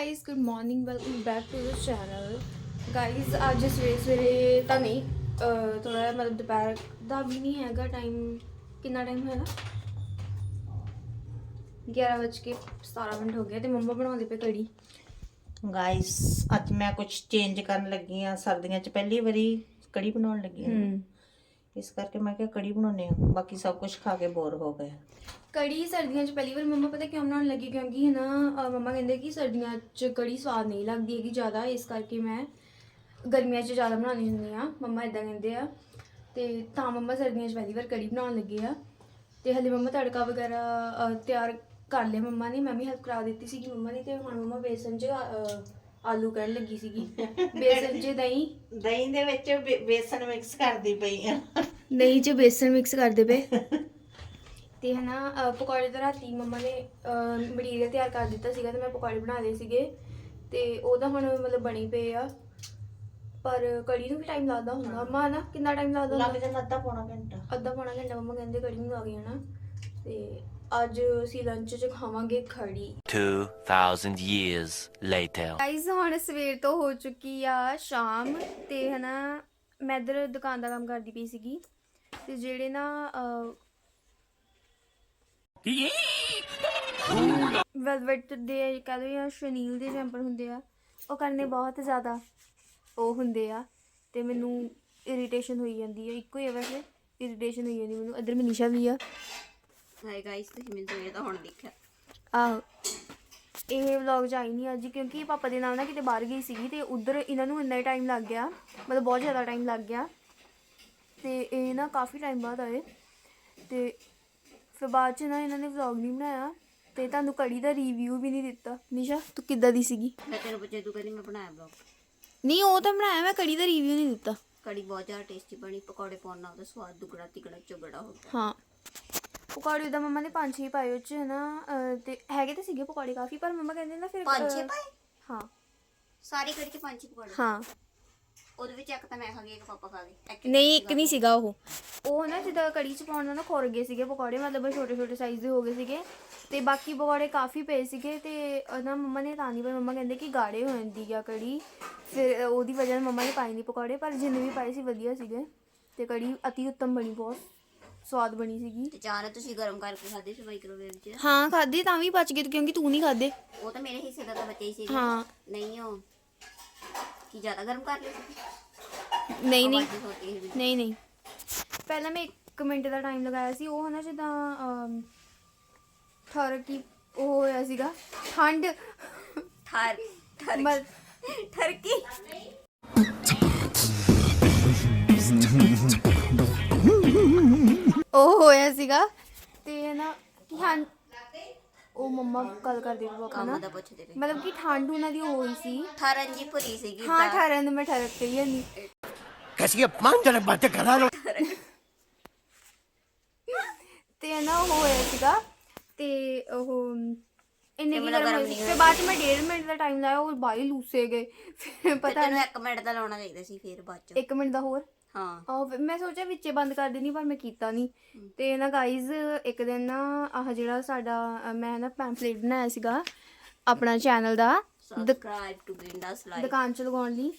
Guys good morning welcome back to the channel guys ਅੱਜ ਸਵੇਰੇ ਸਵੇਰੇ ਤਾਂ ਨਹੀਂ ਥੋੜਾ ਜਿਹਾ ਮਤਲਬ ਦੁਪਹਿਰ ਦਾ ਵੀ ਨਹੀਂ ਹੈਗਾ ਟਾਈਮ ਕਿੰਨਾ ਟਾਈਮ ਹੋਇਆ 11:17 ਮਿੰਟ ਹੋ ਗਏ ਤੇ ਮੰਮਾ ਬਣਾਉਂਦੇ ਪਏ ਕੜੀ ਗਾਇਸ ਅੱਜ ਮੈਂ ਕੁਝ ਚੇਂਜ ਕਰਨ ਲੱਗੀ ਆ ਸਰਦੀਆਂ 'ਚ ਪਹਿਲੀ ਵਾਰੀ ਕੜੀ ਬਣਾਉਣ ਲੱਗੀ ਆ ਇਸ ਕਰਕੇ ਮੈਂ ਕਿਹਾ ਕੜੀ ਬਣਾਉਣੇ ਆ ਬਾਕੀ ਸਭ ਕੁਝ ਖਾ ਕੇ ਬੋਰ ਹੋ ਗਏ ਕੜੀ ਸਰਦੀਆਂ 'ਚ ਪਹਿਲੀ ਵਾਰ ਮੰਮਾ ਪਤਾ ਕਿਉਂ ਬਣਾਉਣ ਲੱਗੀ? ਕਿਉਂਕਿ ਹੈ ਨਾ ਅਹ ਮੰਮਾ ਕਹਿੰਦੇ ਕਿ ਸਰਦੀਆਂ 'ਚ ਕੜੀ ਸਵਾਦ ਨਹੀਂ ਲੱਗਦੀ ਹੈਗੀ ਜ਼ਿਆਦਾ ਇਸ ਕਰਕੇ ਮੈਂ ਗਰਮੀਆਂ 'ਚ ਜ਼ਿਆਦਾ ਬਣਾਉਣੀ ਹੁੰਦੀ ਆ ਮੰਮਾ ਇਦਾਂ ਕਹਿੰਦੇ ਆ। ਤੇ ਤਾਂ ਮੰਮਾ ਸਰਦੀਆਂ 'ਚ ਪਹਿਲੀ ਵਾਰ ਕੜੀ ਬਣਾਉਣ ਲੱਗੇ ਆ। ਤੇ ਹਲੇ ਮੰਮਾ ਤੜਕਾ ਵਗੈਰਾ ਅਹ, ਤਿਆਰ ਕਰ ਲਿਆ ਮੰਮਾ ਨੇ। ਮੈਂ ਵੀ ਹੈਲਪ ਕਰਾ ਦਿੱਤੀ ਸੀਗੀ ਮੰਮਾ ਨੇ ਤੇ ਹੁਣ ਮੰਮਾ ਬੇਸਨ 'ਚ ਅਹ, ਆਲੂ ਕੱਢ ਲੱਗੀ ਸੀਗੀ। ਬੇਸਨ 'ਚ ਦਹੀਂ। ਦਹੀਂ ਦੇ ਵਿੱਚ ਬੇ- ਬੇਸਨ ਮਿਕਸ ਕਰਦੀ ਪਈ ਆ। ਦਹੀਂ 'ਚ ਬੇਸਨ ਮਿਕਸ ਕਰਦੇ ਪਏ। ਤੇ ਹਨਾ ਅਹ ਪਕੌੜੇ ਤਾਂ ਰਾਤੀ ਮੰਮਾ ਨੇ ਮਟੀਰੀਅਲ ਤਿਆਰ ਕਰ ਦਿੱਤਾ ਸੀਗਾ ਤੇ ਮੈਂ ਪਕੌੜੇ ਬਣਾ ਲਏ ਸੀਗੇ। ਤੇ ਉਹ ਤਾਂ ਹੁਣ ਮਤਲਬ ਬਣੀ ਪਏ ਆ। ਪਰ ਕੜੀ ਨੂੰ ਵੀ ਟਾਈਮ ਲੱਗਦਾ ਹੁੰਦਾ। ਮੰਮਾ ਨਾ ਕਿੰਨਾ ਟਾਈਮ ਲੱਗਦਾ ਲੱਗ ਜਾਂਦਾ ਅੱਧਾ ਪੌਣਾ ਘੰਟਾ। ਅੱਧਾ ਪੌਣਾ ਘੰਟਾ ਮੰਮਾ ਕਹਿੰਦੇ ਕੜੀ ਨੂੰ ਲੱਗ ਜਾਣਾ। ਤੇ ਅੱਜ ਅਸੀਂ ਲੰਚ 'ਚ ਖਾਵਾਂਗੇ ਖੜੀ 2,000 years later. ਗਾਈਜ਼ ਹੁਣ ਸਵੇਰ ਤੋਂ ਹੋ ਚੁੱਕੀ ਆ ਸ਼ਾਮ ਤੇ ਹਨਾ ਮੈਂ ਇੱਧਰ ਦੁਕਾਨ ਦਾ ਕੰਮ ਕਰਦੀ ਪਈ ਸੀਗੀ। ਤੇ ਜਿਹੜੇ ਨਾ ਵੈਲਵਟ ਦੇ ਕਹ ਲਓ ਜਾਂ ਸ਼ਨੀਲ ਦੇ ਜੰਪਰ ਹੁੰਦੇ ਆ ਉਹ ਕਰਨੇ ਬਹੁਤ ਜ਼ਿਆਦਾ ਉਹ ਹੁੰਦੇ ਆ ਤੇ ਮੈਨੂੰ ਇਰੀਟੇਸ਼ਨ ਹੋਈ ਜਾਂਦੀ ਹੈ ਇੱਕੋ ਹੀ ਆ ਵੈਸੇ ਇਰੀਟੇਸ਼ਨ ਹੋਈ ਜਾਂਦੀ ਮੈਨੂੰ ਇੱਧਰ ਮਨੀਸ਼ਾ ਵੀ ਆ। ਹਾਏ ਗਾਇਸ ਤੁਸੀਂ ਮੈਨੂੰ ਸਵੇਰੇ ਤਾਂ ਹੁਣ ਦੇਖਿਆ। ਆਹੋ ਇਹ ਵਲੌਗ ਆਈ ਨਹੀਂ ਅੱਜ ਕਿਉਂਕਿ ਪਾਪਾ ਦੇ ਨਾਲ ਨਾ ਕਿਤੇ ਬਾਹਰ ਗਈ ਸੀਗੀ ਤੇ ਉਧਰ ਇਹਨਾਂ ਨੂੰ ਇੰਨਾ ਟਾਈਮ ਲੱਗ ਗਿਆ ਮਤਲਬ ਬਹੁਤ ਜ਼ਿਆਦਾ ਟਾਈਮ ਲੱਗ ਗਿਆ ਤੇ ਇਹ ਨਾ ਕਾਫੀ ਟਾਈਮ ਬਾਅਦ ਆਏ ਤੇ ਫਿਰ ਬਾਅਦ ਚ ਨਾ ਇਹਨਾਂ ਨੇ ਵਲੌਗ ਨਹੀਂ ਬਣਾਇਆ ਤੇ ਤੁਹਾਨੂੰ ਕੜੀ ਦਾ ਰਿਵਿਊ ਵੀ ਨਹੀਂ ਦਿੱਤਾ। ਨਿਸ਼ਾ ਤੂੰ ਕਿੱਦਾਂ ਦੀ ਸੀਗੀ? ਮੈਂ ਤੈਨੂੰ ਪੁੱਛਿਆ ਤੂੰ ਕਹਿੰਦੀ ਮੈਂ ਬਣਾਇਆ ਬਲੌਗ ਨਹੀਂ ਉਹ ਤਾਂ ਬਣਾਇਆ ਮੈਂ ਕੜੀ ਦਾ ਰਿਵਿਊ ਨਹੀਂ ਦਿੱਤਾ। ਕੜੀ ਬਹੁਤ ਜ਼ਿਆਦਾ ਟੇਸਟੀ ਬਣੀ ਪਕੌੜੇ ਪਾਉਣ ਨਾਲ ਉਹਦਾ ਸਵਾਦ ਦੁੱਗਣਾ ਤਿਗੜਾ ਚੌਗੜਾ ਹੋ ਗਿਆ। ਹਾਂ। ਪਕੌੜੇ ਦਾ ਮੰਮਾ ਨੇ ਪੰਜ ਛੇ ਪਾਏ ਉਹ ਚ ਅਹ, ਤੇ ਹੈਗੇ ਤਾਂ ਸੀਗੇ ਪਕੌੜੇ ਕਾਫੀ ਪਰ ਮੰਮਾ ਕਹਿੰਦੇ ਨਾ ਫਿਰ ਪੰਜ ਛੇ ਅਹ, ਪਾਏ? ਹਾਂ। ਸਾਰੀ ਕੜੀ ਚ ਪੰਜ ਛੇ ਪਕੌੜੇ। ਹਾਂ। ਉਹਦੇ ਵਿੱਚ ਇੱਕ ਤਾਂ ਮੈਂ ਖਾ ਗਈ ਇੱਕ ਪਾਪਾ ਖਾ ਗਏ। ਇੱਕ ਨਹੀਂ ਇੱਕ ਨਹੀਂ ਸੀਗਾ ਉਹ। ਉਹ ਨਾ ਜਿੱਦਾਂ ਕੜੀ ਚ ਪਾਉਣ ਨਾਲ ਨਾ ਖੁਰ ਗਏ ਸੀਗੇ ਪਕੌੜੇ ਮਤਲਬ ਛੋਟੇ ਛੋਟੇ ਸਾਈਜ਼ ਦੇ ਹੋ ਗਏ ਸੀਗੇ ਤੇ ਬਾਕੀ ਪਕੌੜੇ ਕਾਫੀ ਪਏ ਸੀਗੇ ਤੇ ਨਾ ਮੰਮਾ ਨੇ ਤਾਂ ਨਹੀਂ ਪਰ ਮੰਮਾ ਕਹਿੰਦੇ ਕਿ ਗਾੜੇ ਹੋ ਜਾਂਦੀ ਆ ਕੜੀ ਫਿਰ ਉਹਦੀ ਵਜ੍ਹਾ ਨਾਲ ਮੰਮਾ ਨੇ ਪਾਏ ਨਹੀਂ ਪਕੌੜੇ ਪਰ ਜਿੰਨੇ ਵੀ ਪਾਏ ਸੀ ਵਧੀਆ ਸੀਗੇ ਤੇ ਕੜੀ ਅਤੀ ਉੱਤਮ ਬਣੀ ਬਹੁਤ ਸਵਾਦ ਬਣੀ ਸੀਗੀ। ਤੇ ਚਾਰ ਤੁਸੀਂ ਗਰਮ ਕਰਕੇ ਖਾਦੇ ਸੀ ਮਾਈਕ੍ਰੋਵੇਵ 'ਚ? ਹਾਂ ਖਾਦੇ ਤਾਂ ਵੀ ਬਚ ਗਏ ਕਿਉਂਕਿ ਤੂੰ ਨਹੀਂ ਖਾਦੇ ਉਹ ਤਾਂ ਮੇਰੇ ਹਿੱਸੇ ਦਾ ਤਾਂ ਬਚੇ ਹੀ ਸੀ। ਹਾਂ। ਨਹੀਂ ਉਹ ਕੀ ਜ਼ਿਆਦਾ ਗਰਮ ਕਰ ਸੀ? ਨਹੀਂ ਨਹੀਂ। ਨਹੀਂ ਨਹੀਂ। ਪਹਿਲਾਂ ਮੈਂ 1 ਮਿੰਟ ਦਾ ਟਾਈਮ ਲਗਾਇਆ ਸੀ ਉਹ ਹਨਾ ਜਿੱਦਾਂ ਠਰ ਕੀ ਉਹ ਹੋਇਆ ਸੀਗਾ ਠੰਡ ਠਰ ਠਰ ਮਲ ਠਰਕੀ ਉਹ ਹੋਇਆ ਸੀਗਾ ਤੇ ਨਾ ਕਿ ਹਾਂ ਉਹ ਮੰਮਾ ਗੱਲ ਕਰਦੇ ਪਏ ਪਾਪਾ ਕੰਮ ਨਾਲ ਦਾ ਪੁੱਛਦੇ ਪਏ ਮਤਲਬ ਕਿ ਠੰਡ ਉਹਨਾਂ ਦੀ ਹੋਈ ਸੀ ਠਰਨ ਜੀ ਭਰੀ ਸੀਗੀ ਹਾਂ ਤਾਂ- ਠਰਨ ਨੂੰ ਮੈਂ ਠਰਕ ਕਹੀ ਜਾਂਦੀ कैसी अपमानजनक बातें करा लो ਤੇ ਨਾ ਉਹ ਹੋਇਆ ਸੀਗਾ ਤੇ ਉਹ ਇੰਨੇ ਮੈਨੂੰ ਗਰਮ ਨਹੀਂ ਫਿਰ ਬਾਅਦ ਚ ਮੈਂ 1.5 ਮਿੰਟ ਦਾ ਟਾਈਮ ਲਾਇਆ ਉਹ ਬਾਈ ਲੂਸੇ ਗਏ। ਫਿਰ ਪਤਾ ਤੈਨੂੰ 1 ਮਿੰਟ ਦਾ ਲਾਉਣਾ ਚਾਹੀਦਾ ਸੀ ਫਿਰ ਬਾਅਦ ਚ। 1 ਮਿੰਟ ਦਾ ਹੋਰ? ਹਾਂ। ਆਹ ਫਿਰ ਮੈਂ ਸੋਚਿਆ ਵਿੱਚੇ ਬੰਦ ਕਰ ਦੇਣੀ ਪਰ ਮੈਂ ਕੀਤਾ ਨਹੀਂ ਤੇ ਨਾ ਗਾਈਜ਼ ਇੱਕ ਦਿਨ ਨਾ ਆਹ ਜਿਹੜਾ ਸਾਡਾ ਮੈਂ ਨਾ ਪੈਂਫਲੇਟ ਬਣਾਇਆ ਸੀਗਾ ਆਪਣਾ ਚੈਨਲ ਦਾ ਸਬਸਕ੍ਰਾਈਬ ਟੂ ਬਿੰਦਾਸ ਲਾਈਫ ਦੁਕਾਨ ਚ ਲਗਾਉਣ ਲਈ।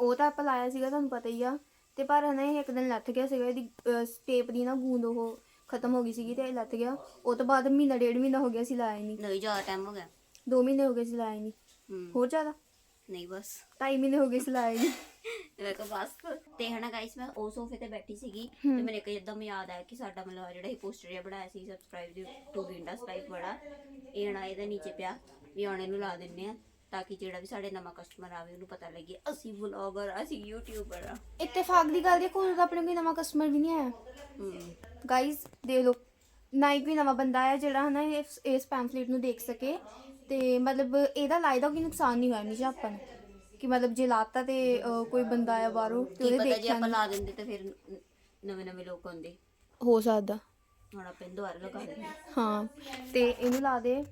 ਉਹ ਤਾਂ ਆਪਾਂ ਲਾਇਆ ਸੀਗਾ ਤੁਹਾਨੂੰ ਪਤਾ ਹੀ ਆ। ਤੇ ਪਰ ਹਨਾ ਇਹ ਇੱਕ ਦਿਨ ਲੱਥ ਗਿਆ ਸੀਗਾ ਇਹਦੀ ਸਟੇਪ ਦੀ ਨਾ ਗੂੰਦ ਉਹ ਖਤਮ ਹੋ ਗਈ ਸੀਗੀ ਤੇ ਇਹ ਲੱਥ ਗਿਆ। ਉਹ ਤੋਂ ਬਾਅਦ ਮਹੀਨਾ ਡੇਢ ਮਹੀਨਾ ਹੋ ਗਿਆ ਸੀ ਲਾਇਆ ਹੀ ਨਹੀਂ। ਨਹੀਂ ਜ਼ਿਆਦਾ ਟਾਈਮ ਹੋ ਗਿਆ। ਦੋ ਮਹੀਨੇ ਹੋ ਗਏ ਸੀ ਲਾਇਆ ਹੀ ਨਹੀਂ। ਹੋਰ ਜ਼ਿਆਦਾ? ਨਹੀਂ ਬਸ। ਢਾਈ ਮਹੀਨੇ ਹੋ ਗਏ ਸੀ ਲਾਇਆ ਹੀ ਨਹੀਂ। ਤੇ ਮੈਂ ਕਿਹਾ ਬਸ। ਤੇ ਹਨਾ ਗਾਇਸ ਮੈਂ ਉਹ ਸੋਫੇ ਤੇ ਬੈਠੀ ਸੀਗੀ ਤੇ ਮੈਨੂੰ ਇੱਕ ਇੱਕਦਮ ਯਾਦ ਆਇਆ ਕਿ ਸਾਡਾ ਮਤਲਬ ਜਿਹੜਾ ਹੀ ਪੋਸਟਰ ਜਿਹਾ ਬਣਾਇਆ ਸੀ ਸਬਸਕ੍ਰਾਈਬ ਟੂ ਬਿੰਦਾਸ ਲਾਈਫ ਬੜਾ ਇਹ ਹਣਾ ਇਹਦੇ ਨੀਚੇ ਪਿਆ ਵੀ ਹੁਣ ਇਹਨੂੰ ਲਾ ਦਿੰਨੇ ਆ। ਤਾਂ ਕਿ ਜਿਹੜਾ ਵੀ ਸਾਡੇ ਨਵਾਂ ਕਸਟਮਰ ਆਵੇ ਉਹਨੂੰ ਪਤਾ ਲੱਗੇ ਅਸੀਂ ਵਲੌਗਰ ਅਸੀਂ ਯੂਟਿਊਬਰ ਆ। ਇਤਫਾਕ ਦੀ ਗੱਲ ਦੇਖੋ ਉਦੋਂ ਤਾਂ ਆਪਣੇ ਕੋਈ ਨਵਾਂ ਕਸਟਮਰ ਵੀ ਨਹੀਂ ਆਇਆ। ਗਾਈਜ਼ ਦੇਖ ਲਓ ਨਾ ਹੀ ਕੋਈ ਨਵਾਂ ਬੰਦਾ ਆਇਆ ਜਿਹੜਾ ਹਨਾ ਇਸ ਇਸ ਪੈਂਫਲੇਟ ਨੂੰ ਦੇਖ ਸਕੇ। ਤੇ ਮਤਲਬ ਇਹਦਾ ਲਾਇਦਾ ਕੋਈ ਨੁਕਸਾਨ ਨਹੀਂ ਹੋਇਆ ਨਹੀਂ ਆਪਾਂ ਨੂੰ। ਕਿ ਮਤਲਬ ਜੇ ਲਾਤਾ ਤੇ ਅਹ, ਕੋਈ ਬੰਦਾ ਆਇਆ ਬਾਹਰੋਂ ਤੇ ਕੀ ਉਹਨੇ ਪਤਾ ਜੇ ਦੇਖਿਆ ਆਪਾਂ ਨਹੀਂ। ਲਾ ਦਿੰਦੇ ਤਾਂ ਫਿਰ ਨਵੇਂ ਨਵੇਂ ਲੋਕ ਆਉਂਦੇ। ਹੋ ਸਕਦਾ। ਹੁਣ ਆਪਾਂ ਇਹਨੂੰ ਦੁਬਾਰਾ ਲਗਾ ਦਿੰਦੇ। ਹਾਂ। ਹਾਂ ਤੇ ਇਹਨੂੰ ਲਾ ਦੇ।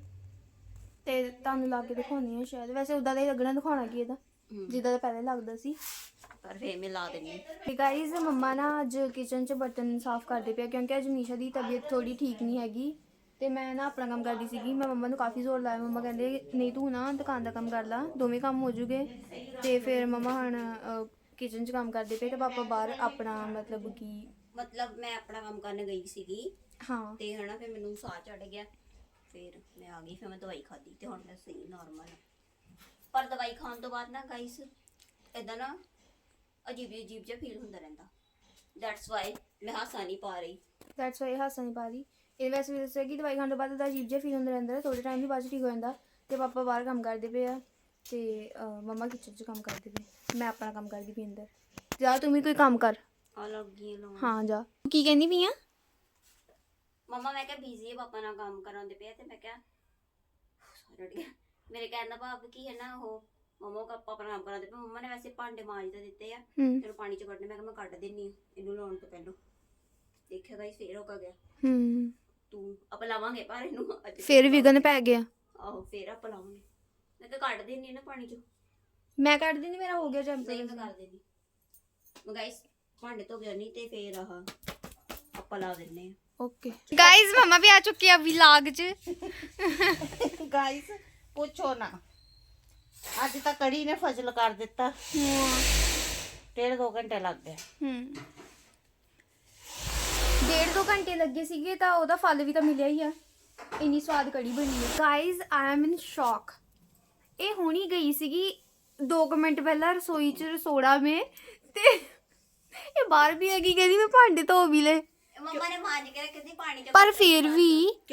ਤੇ ਤੁਹਾਨੂੰ ਲਾ ਕੇ ਦਿਖਾਉਣੀ ਆ ਸ਼ਾਇਦ। ਵੈਸੇ ਉਦਾਂ ਦਾ ਹੀ ਲੱਗਣਾ ਦਿਖਾਉਣਾ ਕੀ ਇਹਦਾ? ਜਿੱਦਾਂ ਦਾ ਪਹਿਲੇ ਲੱਗਦਾ ਸੀ। ਪਰ ਫੇਰ ਮੈਂ ਲਾ ਦਿੰਨੀ ਤੇ ਗਾਈਜ਼ ਮੰਮਾ ਨਾ ਅੱਜ ਕਿਚਨ 'ਚ ਬਰਤਨ ਸਾਫ਼ ਕਰਦੇ ਪਿਆ ਕਿਉਂਕਿ ਅੱਜ ਮਨੀਸ਼ਾ ਦੀ ਤਬੀਅਤ ਥੋੜੀ ਠੀਕ ਨਹੀਂ ਹੈਗੀ। ਤੇ ਮੈਂ ਨਾ ਆਪਣਾ ਕੰਮ ਕਰਦੀ ਸੀਗੀ ਮੈਂ ਮੰਮਾ ਨੂੰ ਕਾਫੀ ਜ਼ੋਰ ਲਾਇਆ। ਮੰਮਾ ਕਹਿੰਦੇ ਨਹੀਂ ਤੂੰ ਨਾ ਦੁਕਾਨ ਦਾ ਕੰਮ ਕਰ ਲਾ ਦੋਵੇਂ ਕੰਮ ਹੋ ਜੂਗੇ। ਤੇ ਫਿਰ ਮੰਮਾ ਹੁਣ ਕਿਚਨ 'ਚ ਕੰਮ ਕਰਦੇ ਪਏ ਤੇ ਪਾਪਾ ਬਾਹਰ ਆਪਣਾ ਮਤਲਬ ਕਿ ਮਤਲਬ ਮੈਂ ਆਪਣਾ ਕੰਮ ਕਰਨ ਗਈ ਸੀਗੀ। ਹਾਂ। ਤੇ ਹਨਾ ਫਿਰ ਮੈਨੂੰ ਸਾਹ ਚੜ ਗਿਆ। ਫਿਰ ਮੈਂ ਆ ਗਈ ਫਿਰ ਮੈਂ ਦਵਾਈ ਖਾਧੀ ਤੇ ਹੁਣ ਮੈਂ ਸਹੀ ਨਾਰਮਲ ਪਰ ਦਵਾਈ ਖਾਣ ਤੋਂ ਬਾਅਦ ਨਾ ਗਾਈਸ ਇਦਾਂ ਨਾ ਅਜੀਬ ਅਜੀਬ ਜਿਹਾ ਫੀਲ ਹੁੰਦਾ ਰਹਿੰਦਾ। ਦੈਟਸ ਵਾਈ ਮੈਂ ਹਾਸਾ ਨਹੀਂ ਪਾ ਰਹੀ। ਦੈਟਸ ਵਾਈ ਹਾਸਾ ਨਹੀਂ ਪਾ ਰਹੀ। ਇਹ ਵੈਸੇ ਵੀ ਦੱਸਿਆ ਕਿ ਦਵਾਈ ਖਾਣ ਤੋਂ ਬਾਅਦ ਦਾ ਅਜੀਬ ਜਿਹਾ ਫੀਲ ਹੁੰਦਾ ਰਹਿੰਦਾ ਥੋੜੇ ਟਾਈਮ ਦੀ ਬਾਅਦ ਠੀਕ ਹੋ ਜਾਂਦਾ। ਤੇ ਪਾਪਾ ਬਾਹਰ ਕੰਮ ਕਰਦੇ ਪਏ ਆ ਤੇ ਮੰਮਾ ਕਿਚਨ 'ਚ ਕੰਮ ਕਰਦੇ ਪਏ। ਮੈਂ ਆਪਣਾ ਕੰਮ ਕਰਦੀ ਪਈ ਅੰਦਰ। ਜਾ ਤੂੰ ਵੀ ਕੋਈ ਕੰਮ ਕਰ। ਆ ਲੱਗੀਆਂ ਲਾਉਣ। ਹਾਂ ਜਾ। ਕੀ ਕਹਿੰਦੀ ਪਈ ਆ? ਮਮਾ ਮੈਂ ਕਿਹਾ ਬੀਜ਼ੀ ਹੈ ਪਾਪਾ ਨਾਲ ਕੰਮ ਕਰਾਉਂਦੇ ਪਿਆ ਤੇ ਮੈਂ ਕਿਹਾ ਗਿਆ। ਮੇਰੇ ਕਹਿਣ ਦਾ ਭਾਵ ਕੀ ਹੈ ਨਾ ਉਹ ਮਮਾ ਕਾ ਪਾਪਾ ਨਾਲ ਕੰਮ ਕਰਾਉਂਦੇ ਪਏ ਮਮਾ ਨੇ ਵੈਸੇ ਭਾਂਡੇ ਮਾਂਜ ਤਾਂ ਦਿੱਤੇ ਆ। ਹੂੰ। ਫਿਰ ਪਾਣੀ ਚ ਕੱਢਨੇ ਮੈਂ ਕਿਹਾ ਮੈਂ ਕੱਢ ਦਿੰਨੀ ਆ ਇਹਨੂੰ ਲਾਉਣ ਤੋਂ ਪਹਿਲਾਂ। ਦੇਖਿਆ ਗਾਈਸ ਫੇਰ ਰੁਕ ਗਿਆ। ਹੂੰ। ਤੂੰ ਆਪਾਂ ਲਾਵਾਂਗੇ ਪਰ ਇਹਨੂੰ ਅੱਜ ਫਿਰ ਵਿਗਨ ਪੈ ਗਿਆ। ਆਹੋ ਫੇਰ ਆਪਾਂ ਲਾਵਾਂਗੇ। ਮੈਂ ਕਿਹਾ ਕੱਢ ਦਿੰਨੀ ਆ ਨਾ ਪਾਣੀ ਚੋਂ। ਮੈਂ ਕੱਢ ਦਿੰਦੀ ਮੇਰਾ ਹੋ ਗਿਆ ਨਹੀਂ ਮੈਂ ਟੈਂਪਰੇਚਰ ਕਰ ਦੇਣੀ ਮੈਂ ਗਾਈਸ ਭਾਂਡੇ ਧੋ ਗਿਆ ਨਹੀਂ ਤੇ ਫੇਰ ਆਹ ਆਪਾਂ ਲਾ ਦਿੰਨੇ ਆ। ਓਕੇ ਗਾਇਜ਼ ਮਮਾ ਵੀ ਆ ਚੁੱਕੀ ਆ ਵਲੌਗ 'ਚ ਗਾਇਸ ਪੁੱਛੋ ਨਾ ਅੱਜ ਤਾਂ ਕੜੀ ਨੇ ਫਜ਼ਲ ਕਰ ਦਿੱਤਾ ਡੇਢ ਦੋ ਘੰਟੇ ਲੱਗ ਗਏ ਹੂੰ ਡੇਢ ਦੋ ਘੰਟੇ ਲੱਗੇ ਸੀਗੇ ਤਾਂ ਉਹਦਾ ਫਲ ਵੀ ਤਾਂ ਮਿਲਿਆ ਹੀ ਆ ਇੰਨੀ ਸਵਾਦ ਕੜੀ ਬਣੀ ਹੈ ਗਾਇਜ਼ ਆਈ ਐਮ ਇਨ ਸ਼ੌਕ ਇਹ ਹੁਣੀ ਗਈ ਸੀਗੀ 2 ਮਿੰਟ ਪਹਿਲਾਂ ਰਸੋਈ 'ਚ ਰਸੋੜਾ ਮੇ ਤੇ ਇਹ ਬਾਹਰ ਵੀ ਹੈਗੀ ਕਹਿੰਦੀ ਮੈਂ ਭਾਂਡੇ ਧੋ ਵੀ ਲੈ ਮੰਮਾ ਨੇ ਮਾਂਜ ਕੇ ਰੱਖੀ ਸੀ ਪਾਣੀ ਚ ਪਰ ਫਿਰ ਵੀ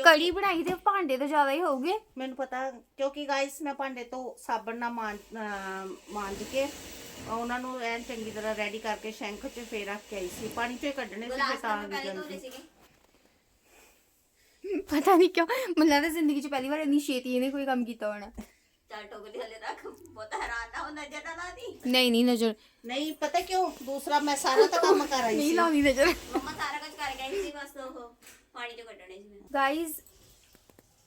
ਕੜੀ ਬਣਾਈ ਤੇ ਭਾਂਡੇ ਤਾਂ ਜ਼ਿਆਦਾ ਹੀ ਹੋਗੇ ਮੈਨੂੰ ਪਤਾ ਕਿਉਂਕਿ ਗਾਇਸ ਮੈਂ ਭਾਂਡੇ ਤੋਂ ਸਾਬਣ ਨਾਲ ਮਾਂਜ ਅਹ ਮਾਂਜ ਕੇ ਉਹਨਾਂ ਨੂੰ ਐਨ ਚੰਗੀ ਤਰ੍ਹਾਂ ਰੈਡੀ ਕਰਕੇ ਸ਼ੈਂਕ 'ਚ ਫੇਰ ਰੱਖ ਕੇ ਆਈ ਸੀ। ਪਾਣੀ 'ਚੋਂ ਹੀ ਕੱਢਣੇ ਸੀ ਫਿਰ ਤਾਂ ਵੀ ਪਹਿਲੇ ਜਲਦੀ ਸੀਗੇ। ਪਤਾ ਨਹੀਂ ਕਿਉਂ ਮੈਨੂੰ ਲੱਗਦਾ ਜ਼ਿੰਦਗੀ 'ਚ ਪਹਿਲੀ ਵਾਰ ਇੰਨੀ ਛੇਤੀ ਇਹਨੇ ਕੋਈ ਕੰਮ ਕੀਤਾ ਹੋਣਾ। ਚੱਲ ਟੋਕਰੀ ਹਲੇ ਰੱਖ ਬਹੁਤ ਹੈਰਾਨ ਨਾ ਹੁੰਦਾ ਜਨਾ ਨਾ ਦੀ। ਨਹੀਂ ਨਹੀਂ ਨਜ਼ਰ। ਨਹੀਂ ਪਤਾ ਕਿਉਂ ਦੂਸਰਾ ਮੈਂ ਸਾਰਾ ਤਾਂ ਕੰਮ ਕਰ ਆਈ ਨਹੀਂ ਸੀ। ਲਾਉਂਦੀ ਨਜ਼ਰ। ਮੰਮਾ ਸਾਰਾ ਕੁਝ ਕਰ ਗਈ ਸੀ ਬਸ ਉਹ ਪਾਣੀ ਚ ਕੱਢਣੇ ਸੀ ਮੈਨੂੰ ਗਾਇਜ਼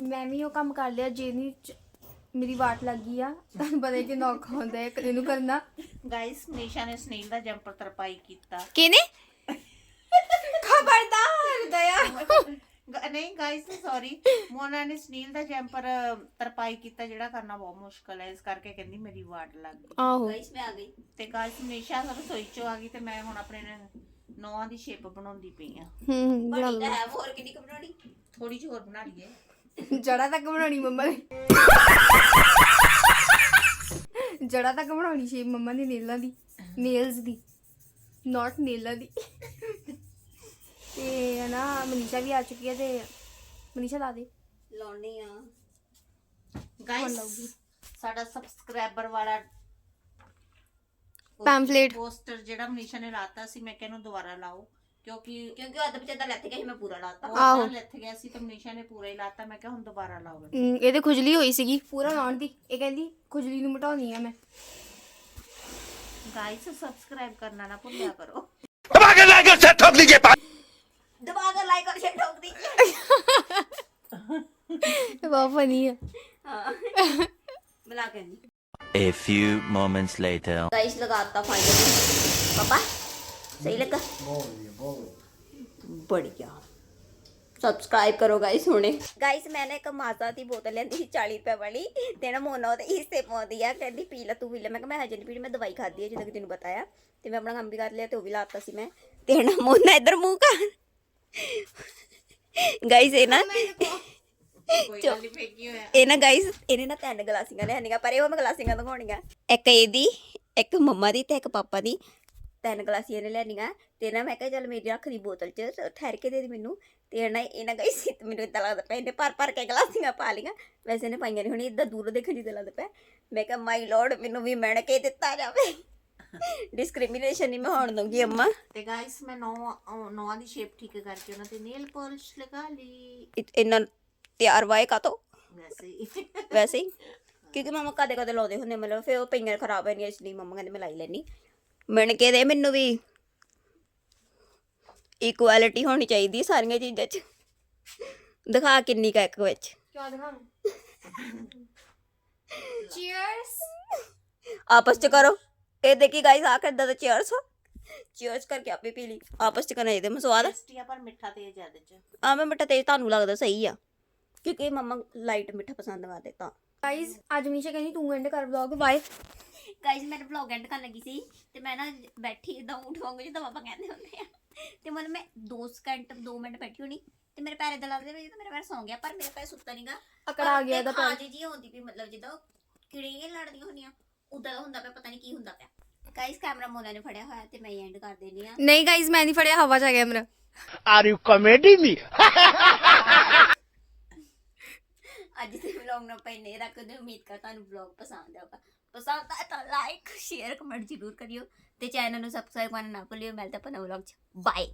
ਮੈਂ ਵੀ ਉਹ ਕੰਮ ਕਰ ਲਿਆ ਜਿਹਨੀ ਚ ਮੇਰੀ ਵਾਟ ਲੱਗ ਆ। ਤੁਹਾਨੂੰ ਪਤਾ ਹੈ ਕਿ ਨੌਖਾ ਹੁੰਦਾ ਹੈ ਕਦੇ ਨੂੰ ਕਰਨਾ। ਗਾਇਸ ਮਨੀਸ਼ਾ ਨੇ ਸਨੀਲ ਦਾ ਜੰਪਰ ਤਰਪਾਈ ਕੀਤਾ। ਕਿਨੇ ਖਬਰਦਾਰ ਦਇਆ ਗ- ਨਹੀਂ ਗਾਇਸ ਸੌਰੀ ਮੋਨਾ ਨੇ ਸਨੀਲ ਦਾ ਜੰਪਰ ਤਰਪਾਈ ਕੀਤਾ ਜਿਹੜਾ ਕਰਨਾ ਬਹੁਤ ਮੁਸ਼ਕਲ ਹੈ। ਇਸ ਕਰਕੇ ਕਹਿੰਦੀ ਮੇਰੀ ਵਾਟ ਲੱਗ ਗਈ। ਆਹੋ। ਗਾਈਸ ਮੈਂ ਆ ਗਈ। ਤੇ ਗਾਇਸ ਮਨੀਸ਼ਾ ਰਸੋਈ ਚੋਂ ਆ ਗਈ ਤੇ ਮੈਂ ਹੁਣ ਆਪਣੇ ਨੌਆਂ ਦੀ ਸ਼ੇਪ ਬਣਾਉਂਦੀ ਪਈ ਆ। ਹੂੰ ਬਣਾ ਬਣੀ ਤਾਂ ਹੈ ਹੋਰ ਕਿੰਨੀ ਕੁ ਬਣਾਉਣੀ? ਥੋੜੀ ਜਿਹੀ ਹੋਰ ਬਣਾ ਲਈਏ। ਜੜਾ ਤੱਕ ਬਣਾਉਣੀ ਮੰਮਾ ਨੇ। ਜੜਾ ਤੱਕ ਬਣਾਉਣੀ ਸੀ ਮੰਮਾ ਨੇ ਨੇਲਾਂ ਦੀ ਨੇਲਸ ਦੀ ਨਾਟ ਨੇਲਾਂ ਦੀ। ਤੇ ਨਾ ਮਨੀਸ਼ਾ ਵੀ ਆ ਚੁੱਕੀ ਹੈ ਤੇ ਮਨੀਸ਼ਾ ਲਾ ਦੇ। ਲਾਉਣੀ ਆ। ਗਾਇਸ ਸਾਡਾ ਸਬਸਕ੍ਰਾਈਬਰ ਵਾਲਾ ਪੈਂਫਲੇਟ ਪੋਸਟਰ ਜਿਹੜਾ ਮਨੀਸ਼ਾ ਨੇ ਲਾਤਾ ਸੀ ਮੈਂ ਕਹਿੰਨੂੰ ਦੁਬਾਰਾ ਲਾਓ ਕਿਉਂਕਿ ਕਿਉਂਕਿ ਅੱਧ ਪਿੱਛੇ ਤਾਂ ਲੱਥ ਗਿਆ ਸੀ ਮੈਂ ਪੂਰਾ ਲਾਤਾ ਉਹ ਆਹੋ। ਤਾਂ ਲੱਥ ਗਿਆ ਸੀ ਤੇ ਮਨੀਸ਼ਾ ਨੇ ਪੂਰਾ ਹੀ ਲਾਤਾ ਮੈਂ ਕਿਹਾ ਹੁਣ ਦੁਬਾਰਾ ਲਾਓ ਹਮ, ਇਹਦੇ ਖੁਜਲੀ ਹੋਈ ਸੀਗੀ ਪੂਰਾ ਲਾਉਣ ਦੀ ਇਹ ਕਹਿੰਦੀ ਖੁਜਲੀ ਨੂੰ ਮਿਟਾਉਣੀ ਆ ਮੈਂ ਗਾਇਸ ਸਬਸਕ੍ਰਾਈਬ ਕਰਨਾ ਨਾ ਭੁੱਲਿਆ ਕਰੋ दबा के लाइक से ठोक लीजिए ਦਬਾ ਕੇ ਲਾਈਕ ਔਰ ਸ਼ੇਅਰ ਠੋਕ ਦੀ ਇਹ ਬਹੁਤ ਫਨੀ ਆ ਹਾਂ ਬੁਲਾ ਕੇ ਨਹੀਂ A few moments later. Guys लगाता फाइनली पापा सही लगा बढ़िया ਸਬਸਕ੍ਰਾਈਬ ਕਰੋ ਗਾਇਸ ਹੁਣੇ ਗਾਇਸ ਮੈਂ ਨਾ ਇੱਕ ਮਾਜ਼ਾ ਦੀ ਬੋਤਲ ਲੈਂਦੀ ਸੀ 40 ਰੁਪਏ ਵਾਲੀ ਤੇ ਨਾ ਮੋਨਾ ਉਹਦੇ ਹਿੱਸੇ ਪਾਉਂਦੀ ਆ ਕਹਿੰਦੀ ਪੀ ਲੈ ਤੂੰ ਪੀ ਲੈ ਮੈਂ ਕਿਹਾ ਮੈਂ ਹਜੇ ਨਹੀਂ ਪੀਣੀ ਮੈਂ ਦਵਾਈ ਖਾਦੀ ਹੈ ਜਿੱਦਾਂ ਕਿ ਤੈਨੂੰ ਪਤਾ ਆ ਤੇ ਮੈਂ ਆਪਣਾ ਕੰਮ ਵੀ ਕਰ ਲਿਆ ਤੇ ਉਹ ਵੀ ਲਾਤਾ ਸੀ ਮੈਂ ਤੇ ਨਾ ਮੋਨਾ ਇੱਧਰ ਮੂੰਹ ਕਰ ਗਾਇਸ ਇਹ ਨਾ ਇਹ ਨਾ ਗਾਇਸ ਇਹਨੇ ਨਾ ਤਿੰਨ ਗਲਾਸੀਆਂ ਲੈਣੀਆਂ ਪਰ ਇਹ ਮੈਂ ਗਲਾਸੀਆਂ ਦਿਖਾਉਣੀਆਂ। ਇੱਕ ਇਹਦੀ ਇੱਕ ਮੰਮਾ ਦੀ ਤੇ ਇੱਕ ਪਾਪਾ ਦੀ। ਤਿੰਨ ਗਲਾਸੀਆਂ ਨੇ ਲੈਣੀਆਂ ਤੇ ਨਾ ਮੈਂ ਕਿਹਾ ਚੱਲ ਮੇਰੀ ਰੱਖ ਦੀ ਬੋਤਲ 'ਚ ਤੇ ਠਹਿਰ ਕੇ ਦੇ ਦੇ ਮੈਨੂੰ। ਤੇ ਨਾ ਇਹ ਨਾ ਗਾਇਸ ਮੈਨੂੰ ਇਦਾਂ ਲੱਗਦਾ ਪਿਆ ਇਹਨੇ ਭਰ ਭਰ ਕੇ ਗਲਾਸੀਆਂ ਪਾ ਲਈਆਂ। ਵੈਸੇ ਨੇ ਪਾਈਆਂ ਨਹੀਂ ਹੁਣ ਇਦਾਂ ਦੂਰ ਦੇਖਣ ਜਿਹਾ ਲੱਗਦਾ ਪਿਆ। ਮੈਂ ਕਿਹਾ ਮਾਈ ਲੋਰਡ ਮੈਨੂੰ ਵੀ ਮਿਣ ਕੇ ਦਿੱਤਾ ਜਾਵੇ। ਡਿਸਕ੍ਰਿਮੀਨੇਸ਼ਨ ਨਹੀਂ ਮੈਂ ਹੋਣ ਦਊਂਗੀ ਅੰਮਾ। ਤੇ ਗਾਇਸ ਮੈਂ ਨੌ ਨੌਆਂ ਦੀ ਸ਼ੇਪ ਠੀਕ ਕਰਕੇ ਉਹਨਾਂ ਤੇ ਨੇਲ ਪਾਲਿਸ਼ ਲਗਾ ਲਈ। ਇ- ਇੰਨਾ ਤਿਆਰ ਵਾਏ ਕਾ ਤੋ। ਵੈਸੇ ਹੀ। ਵੈਸੇ ਹੀ। ਕਿਉਂਕਿ ਮਮਾ ਕਦੇ ਕਦੇ ਲਾਉਂਦੇ ਹੁੰਦੇ ਮਤਲਬ ਫਿਰ ਉਹ ਪਈਆਂ ਖਰਾਬ ਹੋਣੀਆਂ ਇਸ ਲਈ ਮਮਾ ਕਹਿੰਦੇ ਮੈਂ ਲਾਈ ਲੈਣੀ ਮਿਣ ਕੇ ਦੇ ਮੈਨੂੰ ਵੀ। ਇਕੁਐਲਿਟੀ ਹੋਣੀ ਚਾਹੀਦੀ ਸਾਰੀਆਂ ਚੀਜ਼ਾਂ 'ਚ। ਦਿਖਾ ਕਿੰਨੀ ਕਾ ਇੱਕ ਵਿੱਚ। ਕਿਉਂ ਦਿਖਾਵਾਂ? ਚੀਅਰਸ ਆਪਸ 'ਚ ਕਰੋ। ਇਹ ਦੇਖੀ ਗਾਈਸ ਆ ਕਿੱਦਾਂ ਦਾ ਚੀਅਰਸ ਚੀਅਰਸ ਕਰਕੇ ਆਪੇ ਪੀ ਲਈ। ਆਪਸ 'ਚ ਕਰਨਾ ਇਹਦੇ ਮਸਵਾਦ ਟੇਸਟੀ ਆ ਪਰ ਮਿੱਠਾ ਤੇਜ਼ ਜ਼ਿਆਦਾ ਚ। ਆ ਮੈਂ ਮਿੱਠਾ ਤੇਜ਼ ਤੁਹਾਨੂੰ ਲੱਗਦਾ ਸਹੀ ਆ। ਕਿਉਂਕਿ ਮਮਾ ਲਾਈਟ ਮਿੱਠਾ ਪਸੰਦ ਕਰਦੇ ਤਾਂ ਗਾਇਸ ਅੱਜ ਮਨੀਸ਼ਾ ਕਹਿੰਦੀ ਤੂੰ ਐਂਡ ਕਰ ਵਲੌਗ ਬਾਏ ਗਾਇਸ ਮੈਂ ਵਲੌਗ ਐਂਡ ਕਰਨ ਲੱਗੀ ਸੀ ਤੇ ਮੈਂ ਨਾ ਬੈਠੀ ਇਦਾਂ ਉਠਵਾਂਗੀ ਜਿੱਦਾਂ ਪਾਪਾ ਕਹਿੰਦੇ ਹੁੰਦੇ ਆ ਤੇ ਮਤਲਬ ਮੈਂ 2 ਸਕਿੰਟ 2 ਮਿੰਟ ਬੈਠੀ ਹੋਣੀ ਤੇ ਮੇਰੇ ਪੈਰ ਇਦਾਂ ਲੱਗਦੇ ਪਏ ਤੇ ਮੇਰਾ ਪੈਰ ਸੌਂ ਗਿਆ ਪਰ ਮੇਰੇ ਪੈਰ ਸੁੱਤਾ ਨਹੀਂਗਾ ਅਕੜ ਆ ਗਿਆ ਇਹਦਾ ਪੈਰ ਖਾਜ ਜੀ ਹੁੰਦੀ ਪਈ ਮਤਲਬ ਜਿੱਦਾਂ ਉਹ ਕਿੜੀਆਂ ਲੜਦੀਆਂ ਹੁੰਦੀਆਂ ਉਦਾਂ ਦਾ ਹੁੰਦਾ ਪਿਆ ਪਤਾ ਨਹੀਂ ਕੀ ਹੁੰਦਾ ਪਿਆ ਗਾਇਸ ਕੈਮਰਾ ਮੋਨਾ ਨੇ ਫੜਿਆ ਹੋਇਆ ਤੇ ਮੈਂ ਐਂਡ ਕਰ ਦੇਣੀ ਆ ਨਹੀਂ ਗਾਇਸ ਮੈਂ ਨਹੀਂ ਫੜਿਆ ਹਵਾ ਚ ਆ ਗਿਆ ਮੇਰਾ Are you comedy me? ਅੱਜ ਦੇ ਵਲੌਗ ਨੂੰ ਆਪਾਂ ਇੰਨੇ ਰੱਖਦੇ ਹਾਂ। ਉਮੀਦ ਕਰ ਤੁਹਾਨੂੰ ਵਲੌਗ ਪਸੰਦ ਆਊਗਾ। ਪਸੰਦ ਆਇਆ ਤਾਂ ਲਾਈਕ ਸ਼ੇਅਰ ਕਮੈਂਟ ਜ਼ਰੂਰ ਕਰਿਓ ਤੇ ਚੈਨਲ ਨੂੰ ਸਬਸਕ੍ਰਾਈਬ ਕਰਨਾ ਨਾ ਭੁੱਲਿਓ। ਮਿਲਦਾ ਆਪਾਂ ਨਵੇਂ ਵਲੌਗ ਚ। ਬਾਏ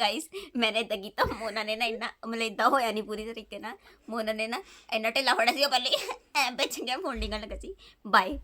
ਗਾਇਸ ਮੈਨੇ ਇਦਾਂ ਕੀਤਾ, ਮੋਨਾ ਨੇ ਨਾ ਇੰਨਾ ਮਤਲਬ ਇਦਾਂ ਹੋਇਆ ਨਹੀਂ ਪੂਰੀ ਤਰੀਕੇ ਨਾਲ। ਮੋਨਾ ਨੇ ਨਾ ਇੰਨਾ ਢਿੱਲਾ ਫੜਿਆ ਸੀ, ਉਹ ਪਹਿਲੇ ਐ ਵਿੱਚ ਗਿਆ ਫੋਲਡਿੰਗ ਲੱਗਾ ਸੀ। ਬਾਏ